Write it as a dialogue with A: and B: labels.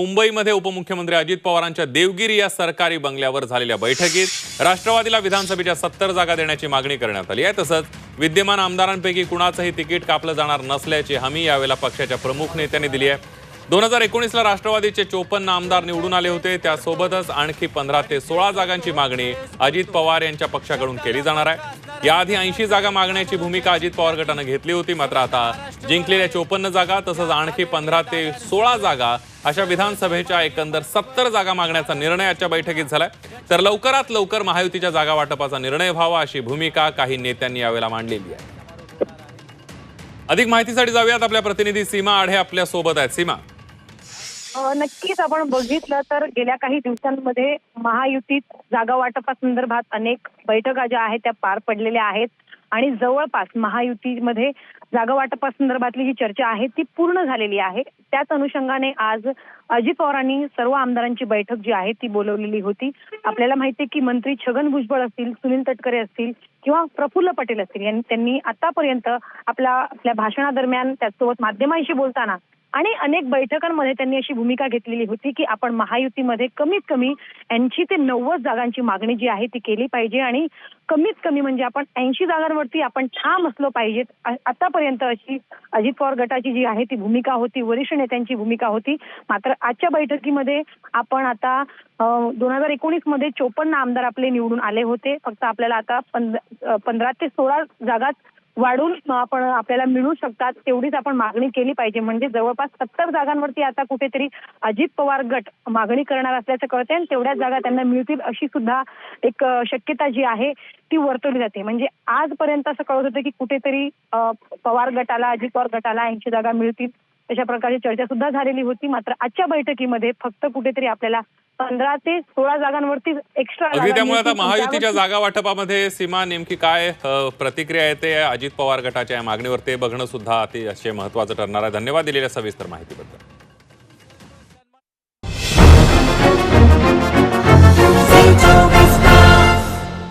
A: मुंबईमध्ये उपमुख्यमंत्री अजित पवारांच्या देवगिरी या सरकारी बंगल्यावर झालेल्या बैठकीत राष्ट्रवादीला विधानसभेच्या सत्तर जागा देण्याची मागणी करण्यात आली आहे. तसंच विद्यमान आमदारांपैकी कुणाचंही तिकीट कापलं जाणार नसल्याची हमी यावेळेला पक्षाच्या प्रमुख नेत्यांनी दिली आहे. दोन हजार एकोणीसला राष्ट्रवादीचे चोपन्न आमदार निवडून आले होते. त्यासोबतच आणखी पंधरा ते सोळा जागांची मागणी अजित पवार यांच्या पक्षाकडून केली जाणार आहे. याआधी ऐंशी जागा मागण्याची भूमिका अजित पवार गटानं घेतली होती. मात्र आता जिंकलेल्या चोपन्न जागा तसंच आणखी पंधरा ते सोळा जागा अशा विधानसभेच्या एकंदर सत्तर जागा मागण्याचा निर्णय आजच्या बैठकीत झालाय. तर लवकरात लवकर महायुतीच्या जागा वाटपाचा निर्णय व्हावा अशी भूमिका काही नेत्यांनी यावेळेला मांडलेली आहे. अधिक माहितीसाठी जाऊयात आपल्या प्रतिनिधी सीमा आढे आपल्यासोबत आहेत. सीमा.
B: नक्कीच आपण बघितलं तर गेल्या काही दिवसांमध्ये महायुतीत जागा वाटपासंदर्भात अनेक बैठका ज्या आहेत त्या पार पडलेल्या आहेत. आणि जवळपास महायुतीमध्ये जागा वाटपासंदर्भातली जी चर्चा आहे ती पूर्ण झालेली आहे. त्याच अनुषंगाने आज अजित पवारांनी सर्व आमदारांची बैठक जी आहे ती बोलवलेली होती. आपल्याला माहिती आहे की मंत्री छगन भुजबळ असतील सुनील तटकरे असतील किंवा प्रफुल्ल पटेल असतील यांनी त्यांनी आतापर्यंत आपल्या आपल्या भाषणादरम्यान त्याचसोबत माध्यमांशी बोलताना आणि अनेक बैठकांमध्ये त्यांनी अशी भूमिका घेतलेली होती की आपण महायुतीमध्ये कमीत कमी ऐंशी ते नव्वद जागांची मागणी जी आहे ती केली पाहिजे आणि कमीत कमी म्हणजे आपण ऐंशी जागांवरती आपण ठाम असलो पाहिजेत आतापर्यंत अशी अजित पवार गटाची जी आहे ती भूमिका होती वरिष्ठ नेत्यांची भूमिका होती. मात्र आजच्या बैठकीमध्ये आपण आता दोन हजार एकोणीसमध्ये चोपन्न आमदार आपले निवडून आले होते. फक्त आपल्याला आता पंधरा ते सोळा जागाच वाढून आपण आपल्याला मिळू शकतात तेवढीच आपण मागणी केली पाहिजे. म्हणजे जवळपास सत्तर जागांवरती आता कुठेतरी अजित पवार गट मागणी करणार असल्याचं कळते आणि तेवढ्याच जागा त्यांना मिळतील अशी सुद्धा एक शक्यता जी आहे ती वर्तवली जाते. म्हणजे आजपर्यंत असं कळत होतं की कुठेतरी पवार गटाला अजित पवार गटाला ऐंशी जागा मिळतील. अशा प्रकारची चर्चा सुद्धा झालेली होती. मात्र आजच्या बैठकीमध्ये फक्त कुठेतरी आपल्याला पंधरा ते सोळा जागांवरती एक्स्ट्रा
A: अगदी त्यामुळे आता महायुतीच्या जागा वाटपामध्ये सीमा नेमकी काय प्रतिक्रिया येते. अजित पवार गटाच्या या मागणीवर ते बघणं सुद्धा अतिशय महत्वाचं ठरणार आहे. धन्यवाद दिलेल्या सविस्तर माहितीबद्दल.